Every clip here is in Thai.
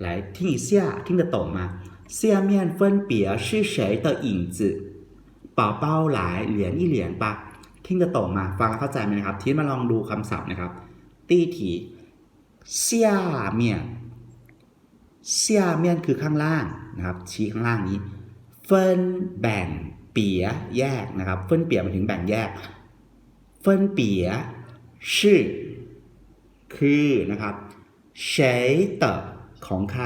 来听一下听得懂吗下面分别是谁的影子宝宝来连一连吧听得懂吗ฟังแล้วเข้าใจไหมนะครับ ทีนี้มาลองดูคำศัพท์นะครับตี้ถี下面下面คือข้างล่างนะครับ ชี้ข้างล่างนี้ เฟินแบ่งเปียแยกนะครับ เฟินเปียหมายถึงแบ่งแยก เฟินเปียชื่อคือนะครับ谁的 ของใคร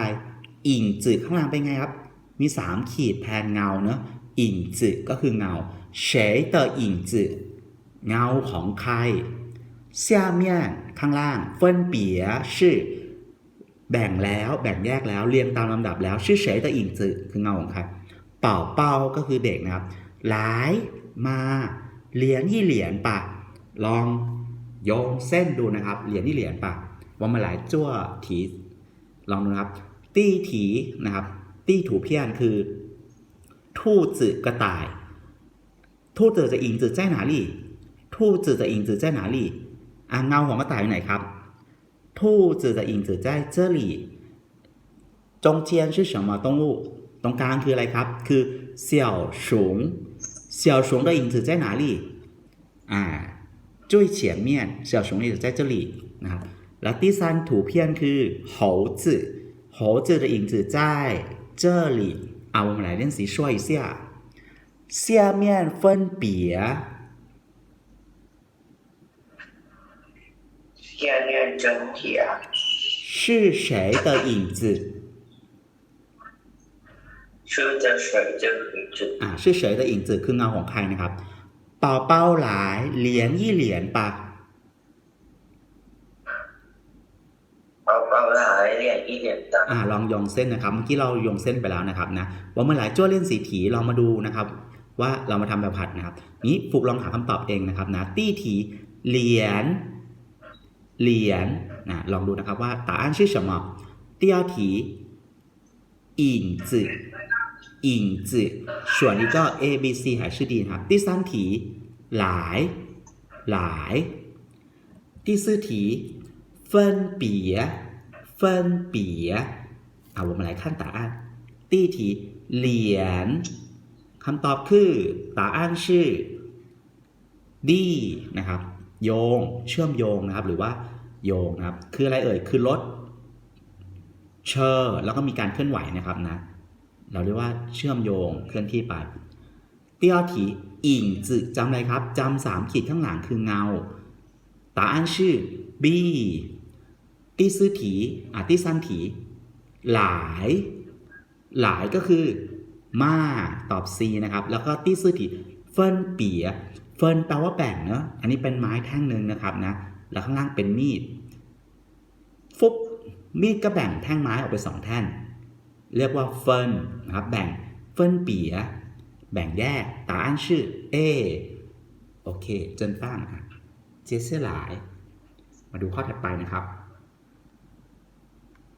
อิงจือข้างล่างเป็นไงครับ มี 3 ขีดแทนเงาเนาะอิงจือก็คือเงาเฉยเตออิงจือเงาของใครเซียเมียนข้างล่างเฟินเปียชื่อ แบ่งแล้วแบ่งแยกแล้วเรียงตามลำดับแล้วชื่อเฉยเตออิงจือคือเงาของใครเป่าเป่าก็คือเด็กนะครับหลายมาเหรียญที่เหรียญปะ ลองโยงเส้นดูนะครับ เหรียญที่เหรียญปะว่ามาหลายจั่วถี ลองดูนะครับ ตี้ถีนะครับ ตี้ถูเพี้ยนคือ ทู่จืกระต่าย ทู่จืจะอิงจื在哪里ทู่จืจะอิงจื在哪里อ่ะเงาของกระต่ายอยู่ไหนครับ ทู่จืจะอิงจื在这里中间是什么动物ตรงกลางคืออะไรครับ คือเสี่ยวสูงเสี่ยวสูง的影子在哪里อ่า最前面小熊的影子在这里นะครับ แล้ว第三图片คือ猴子猴子的影子在这里啊我们来练习说一下下面分别下面整体啊，是谁的影子是的水这个名字， อ่า是谁的影子คือเงาของใครนะครับ เป่าเป้าหลายเหรียญยี่เหรียญปะ เรียกอีเนจ้ะอ่าลองยองเส้นนะครับ เมื่อกี้เรายองเส้นไปแล้วนะครับนะว่าเมื่อหลายจ้วเล่นสีถีลองมาดูนะครับ ว่าเรามาทำแบบผัดนะครับ นี้ฝึกลองหาคำตอบเองนะครับนะตี้ถีเหรียญเหรียญนะลองดูนะครับว่าตาอันชื่อ什么เตี้ยถีอิงจืออิงจือส่วนนี้ก็ A B C หายชื่อดีนะครับที่สั้นถีหลายหลายที่สี่ถีเฟินเปีย 分别啊我们来看答案第一题เหรียญคำตอบคือ答案是 D นะครับ โยง เชื่อมโยงนะครับ หรือว่าโยงนะครับ คืออะไรเอ่ย คือรถเชอร์แล้วก็มีการเคลื่อนไหวนะครับนะ เราเรียกว่าเชื่อมโยงเคลื่อนที่ไป第二题影子จำอะไรครับจำสามขีดข้างหลังคือเงา答案是 B ตี้ซื้อถีอาตี้สั้นถี หลาย หลายก็คือมาตอบซีนะครับ แล้วก็ตี้ซื้อถีเฟินเปียเฟินแปลว่าแบ่งเนอะอันนี้เป็นไม้แท่งหนึ่งนะครับนะ แล้วข้างล่างเป็นมีด ฟุบมีดก็แบ่งแท่งไม้ออกไปสองแท่งเรียกว่าเฟินนะครับแบ่งเฟินเปียแบ่งแยกตาอันชื่อเอโอเค จนฟ้างอะเจเสหลาย มาดูข้อถัดไปนะครับ